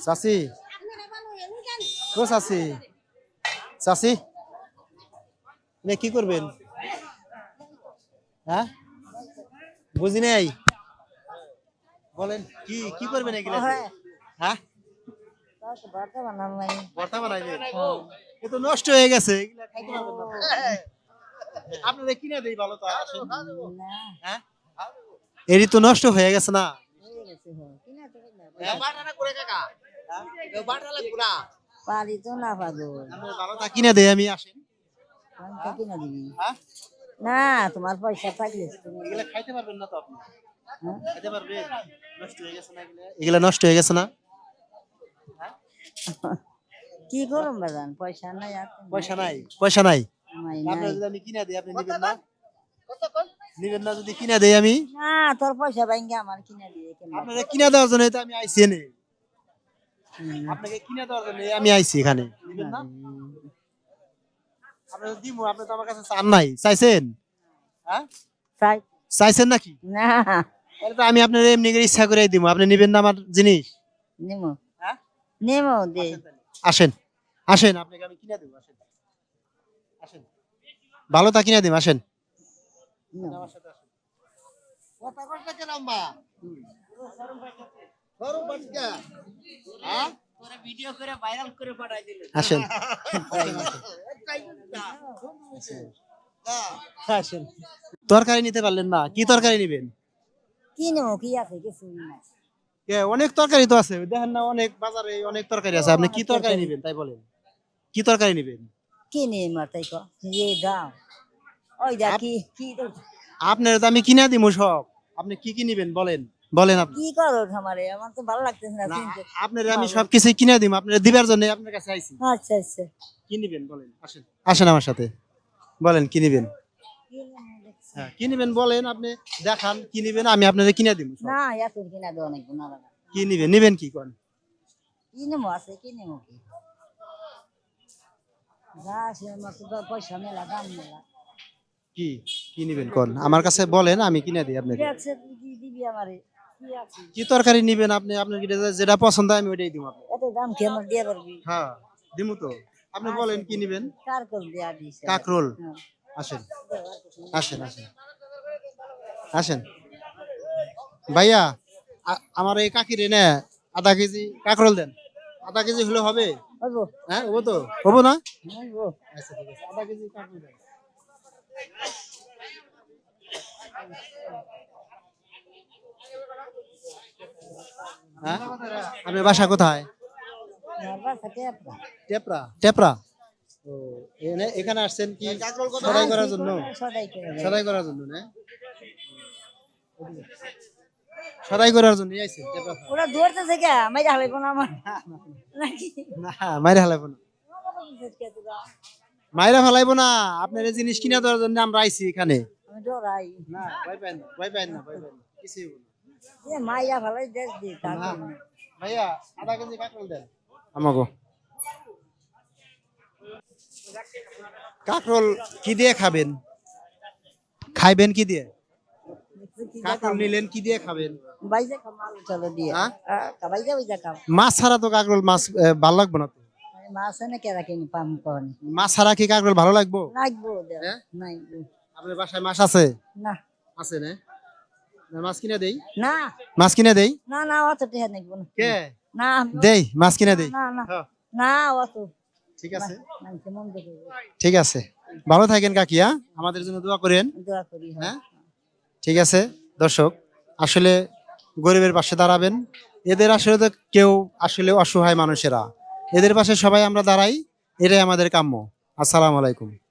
চাচি। ও চাচি। চাচি। নে কি করবেন? হ্যাঁ? বুঝি নাই? বলেন কি কি করবেন এগুলা হ্যাঁ? ভর্তা বানাইবেন? এ তো নষ্ট হয়ে গেছে এগুলা খাইতে পারবেন না। আপনারা কিনে দেই ভালো তো হ্যাঁ? এরই তো নষ্ট হয়ে গেছে না? পারি তো না আমি আসেন। দিবি? হ্যাঁ? না তোমার পয়সা থাকলে। এগুলা খাইতে পারবেন না তো আপনি। হ্যাঁ? খাইতে পারবেন। নষ্ট হয়ে গেছে না এগুলা? এগুলা নষ্ট হয়ে গেছে না? কি করুম বাজান? পয়সা নাই আর পয়সা নাই। পয়সা নাই। যদি আমি কিনে দিই আপনি নিবেন না? নিবেন না যদি কিনে দেই আমি? না তোর পয়সা ভাঙ্গে আমার কিনা দিয়ে কেন? আপনারা কিনে দেওয়ার জন্য তো আমি আইছি এনে। আপনাকে কিনে দেওয়ার জন্য আমি আইছি এখানে। নিবেন না? আপনারা দিমু আপনি তো আমার কাছে চান নাই। চাইছেন? হ্যাঁ? চাইছেন নাকি? না। তাহলে তো আমি আপনার এমনি করে ইচ্ছা করে দিব আপনি নিবেন না আমার জিনিস? নেমো। হ্যাঁ? নেমো দে। আসেন আসেন। আপনাকে আমি কিনে দেবো আসেন। আসেন। ভালো তা কিনে দিব আসেন। কথা কেন আম্মা হ্যাঁ? ভিডিও করে ভাইরাল করে পাঠাই দিলে। আসেন। আসেন। তরকারি নিতে পারলেন না। কি তরকারি নিবেন? কি নেব কি আছে কিছু না অনেক তরকারি তো আছে। দেখেন না অনেক বাজারে অনেক তরকারি আছে। আপনি কি তরকারি নিবেন তাই বলেন। কি তরকারি নিবেন? কি নেই মাতাই কো। ये দাও। ওই দা কি কি আপনার তো আমি কিনে দিব সব। আপনি কি কি নিবেন বলেন। বলেন আপনি। কি করো আমারে আমার তো ভালো লাগতেছে না আপনার আমি সবকিছু কিনে দিব আপনার দিবার জন্য আপনার কাছে আইছি। আচ্ছা আচ্ছা। কি নিবেন বলেন আসেন। আসেন আমার সাথে। বলেন কি নিবেন? হ্যাঁ কি নিবেন বলেন আপনি। দেখান কি নিবেন আমি আপনাদের কিনে দিব। না এত কিনা দেওয়া নাকি না লাগা কি নিবেন নিবেন কি কোন? কি নেমো আছে কি নেমো কি? যা আছে আমার তো পয়সা মেলা দাম মেলা। কি কি নিবেন? কোন। আমার কাছে বলেন আমি কিনে দিই আপনাকে। কি দিবি আমারে। কি আছে? কি তরকারি নিবেন আপনি? আপনার কি যেটা পছন্দ হয় আমি ওইটাই দিব আপনাকে। এত দাম কি আমার দিয়ে পারবি? হ্যাঁ দিমু তো। আপনি বলেন কি নিবেন? কার কর দিয়া দিছে কাকরোল? হ্যাঁ। আসেন। আসেন আসেন। আসেন। ভাইয়া আমার এই কাকির এনে আধা কেজি কাকরোল দেন। আধা কেজি হলে হবে? হ্যাঁ ও তো। হব না? আচ্ছা ঠিক আছে। আধা কেজি কাকরোল দেন। হ্যাঁ? আপনার বাসা কোথায়? টেপরা টেপরা টেপরা ও এখানে আসছেন কি সদাই করার জন্য? সদাই করে করার জন্য না? সদাই করার জন্য আইছেন ওরা ধরতেছে কে মাইরা হালাইবো না আমার। নাকি? না মাইরা না। মাইরা ফেলাইবো না আপনার এই জিনিস কিনা দেওয়ার জন্য আমরা আইছি এখানে। আমি ডরাই না ভয় পাই না ভয় পাই না ভয় পাই না। কিছুই হইবো না। যে দেশ দি ভাইয়া আধা কেজি কাঁকরোল দেন। আমাগো। কাঁকরোল কি দিয়ে খাবেন? খাইবেন কি দিয়ে? কাঁকরোল নিলেন কি দিয়ে খাবেন? বাইজা খাম আলু চলো দিয়ে। হ্যাঁ? বাইজা বাইজা খাম। মাছ ছাড়া তো কাঁকরোল মাছ এ, ভালো লাগবে না তো? মাছ এনে কেরা কিনি পাম কনে। মাছ ছাড়া কি কাঁকরোল ভালো লাগবো? লাগবো দেও। হ্যাঁ? নাই আপনার বাসায় মাছ আছে? না। আছে না? মাছ কিনে দেই? না। মাছ কিনে দেই? না না অত টেহা নাকবো না কে? না। দেই মাছ কিনে দেই? না না। হ্যাঁ, না অত। ঠিক আছে। ঠিক ভালো থাকেন কাকিয়া আমাদের জন্য দোয়া করেন। দোয়া করি হ্যাঁ। হ্যাঁ? ঠিক আছে। দর্শক আসলে গরিবের পাশে দাঁড়াবেন। এদের আসলে তো কেউ আসলে অসহায় মানুষেরা। এদের পাশে সবাই আমরা দাঁড়াই। এটাই আমাদের কাম্য। আসসালামু আলাইকুম।